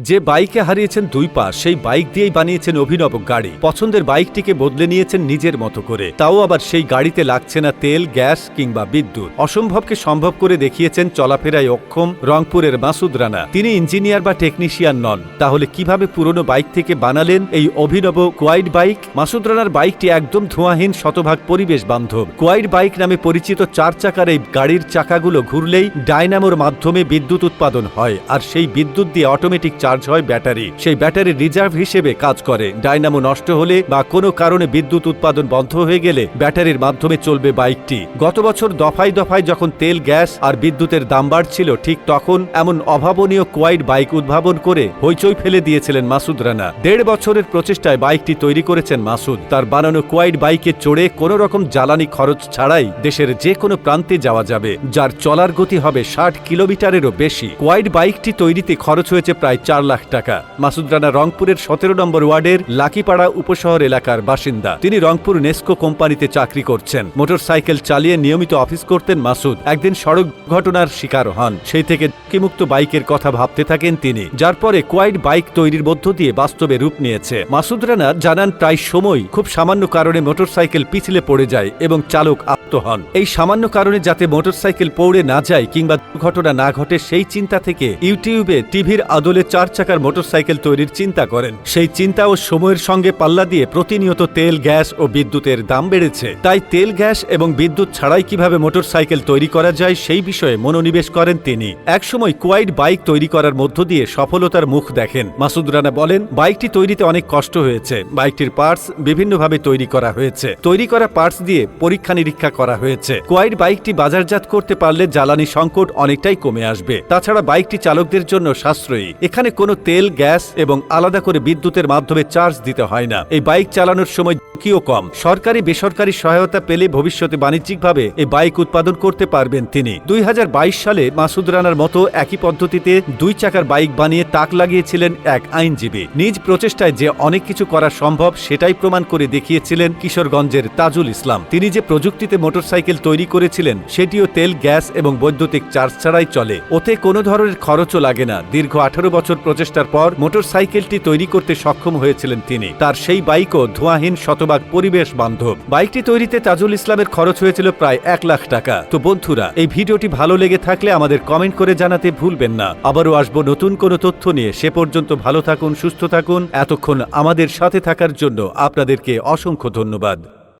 যে বাইকে হারিয়েছেন দুই পা, সেই বাইক দিয়েই বানিয়েছেন অভিনব গাড়ি। পছন্দের বাইকটিকে বদলে নিয়েছেন নিজের মতো করে। তাও আবার সেই গাড়িতে লাগছে না তেল, গ্যাস কিংবা বিদ্যুৎ। অসম্ভবকে সম্ভব করে দেখিয়েছেন চলাফেরায় অক্ষম রংপুরের মাসুদ রানা। তিনি ইঞ্জিনিয়ার বা টেকনিশিয়ান নন। তাহলে কীভাবে পুরনো বাইক থেকে বানালেন এই অভিনব কোয়াইড বাইক? মাসুদ রানার বাইকটি একদম ধোঁয়াহীন শতভাগ পরিবেশ বান্ধব। কোয়াইড বাইক নামে পরিচিত চার চাকার এই গাড়ির চাকাগুলো ঘুরলেই ডায়নামোর মাধ্যমে বিদ্যুৎ উৎপাদন হয়। আর সেই বিদ্যুৎ দিয়ে অটোমেটিক চার্জ হয় ব্যাটারি। সেই ব্যাটারি রিজার্ভ হিসেবে কাজ করে। ডায়নামো নষ্ট হলে বা কোনো কারণে বিদ্যুৎ উৎপাদন বন্ধ হয়ে গেলে ব্যাটারির মাধ্যমে চলবে বাইকটি। গত বছর দফায় দফায় যখন তেল, গ্যাস আর বিদ্যুতের দাম বাড়ছিল, ঠিক তখন এমন অভাবনীয় কোয়াইড বাইক উদ্ভাবন করে হইচই ফেলে দিয়েছিলেন মাসুদ রানা। দেড় বছরের প্রচেষ্টায় বাইকটি তৈরি করেছেন মাসুদ। তার বানানো কোয়াইড বাইকে চড়ে কোনো রকম জ্বালানি খরচ ছাড়াই দেশের যে কোনো প্রান্তে যাওয়া যাবে, যার চলার গতি হবে ষাট কিলোমিটারেরও বেশি। কোয়াইড বাইকটি তৈরিতে খরচ হয়েছে প্রায় চার লাখ টাকা। মাসুদ রানা রংপুরের সতেরো নম্বর ওয়ার্ডের লাকিপাড়া উপশহর এলাকার বাসিন্দা। তিনি রংপুর নেস্কো কোম্পানিতে চাকরি করছেন। মোটরসাইকেল চালিয়ে নিয়মিত অফিস করতেন মাসুদ। একদিন সড়ক ঘটনার শিকার হন। সেই থেকে মুক্ত বাইকের কথা ভাবতে থাকেন তিনি। যার পরে কোয়াইড বাইক তৈরির মধ্য দিয়ে বাস্তবে রূপ নিয়েছে। মাসুদ রানা জানান, প্রায় সময় খুব সামান্য কারণে মোটরসাইকেল পিছলে পড়ে যায় এবং চালক আপ্ত হন। এই সামান্য কারণে যাতে মোটরসাইকেল পৌড়ে না যায় কিংবা দুর্ঘটনা না ঘটে সেই চিন্তা থেকে ইউটিউবে টিভির আদলে চার চাকার মোটরসাইকেল তৈরির চিন্তা করেন। সেই চিন্তা ও সময়ের সঙ্গে পাল্লা দিয়ে প্রতিনিয়ত তেল, গ্যাস ও বিদ্যুতের দাম বেড়েছে। তাই তেল, গ্যাস এবং বিদ্যুৎ ছাড়াই কীভাবে মোটরসাইকেল তৈরি করা যায় সেই বিষয়ে মনোনিবেশ করেন তিনি। একসময় কোয়াইড বাইক তৈরি করার মধ্য দিয়ে সফলতার মুখ দেখেন। মাসুদ রানা বলেন, বাইকটি তৈরিতে অনেক কষ্ট হয়েছে। বাইকটির পার্টস বিভিন্নভাবে তৈরি করা হয়েছে। তৈরি করা পার্টস দিয়ে পরীক্ষা নিরীক্ষা করা হয়েছে। কোয়াইড বাইকটি বাজারজাত করতে পারলে জ্বালানি সংকট অনেকটাই কমে আসবে। তাছাড়া বাইকটি চালকদের জন্য সাশ্রয়ী। এখানে কোনো তেল, গ্যাস এবং আলাদা করে বিদ্যুতের মাধ্যমে চার্জ দিতে হয় না। এই বাইক চালানোর সময় ঝুঁকিও কম। সরকারি, বেসরকারি সহায়তা পেলে ভবিষ্যতে বাণিজ্যিকভাবে এই বাইক উৎপাদন করতে পারবেন তিনি। দুই হাজার বাইশ সালে মাসুদ রানার মতো একই পদ্ধতিতে দুই চাকার বাইক বানিয়ে তাক লাগিয়েছিলেন এক আইনজীবী। নিজ প্রচেষ্টায় যে অনেক কিছু করা সম্ভব সেটাই প্রমাণ করে দেখিয়েছিলেন কিশোরগঞ্জের তাজুল ইসলাম। তিনি যে প্রযুক্তিতে মোটরসাইকেল তৈরি করেছিলেন, সেটিও তেল, গ্যাস এবং বৈদ্যুতিক চার্জ ছাড়াই চলে। ওতে কোনো ধরনের খরচও লাগে না। দীর্ঘ আঠারো বছর প্রচেষ্টার পর মোটরসাইকেলটি তৈরি করতে সক্ষম হয়েছিলেন তিনি। তার সেই বাইকও ধোঁয়াহীন শতভাগ পরিবেশ বান্ধব। বাইকটি তৈরিতে তাজুল ইসলামের খরচ হয়েছিল প্রায় এক লাখ টাকা। তো বন্ধুরা, এই ভিডিওটি ভালো লেগে থাকলে আমাদের কমেন্ট করে জানাতে ভুলবেন না। আবারও আসব নতুন কোনো তথ্য নিয়ে। সে পর্যন্ত ভালো থাকুন, সুস্থ থাকুন। এতক্ষণ আমাদের সাথে থাকার জন্য আপনাদেরকে অসংখ্য ধন্যবাদ।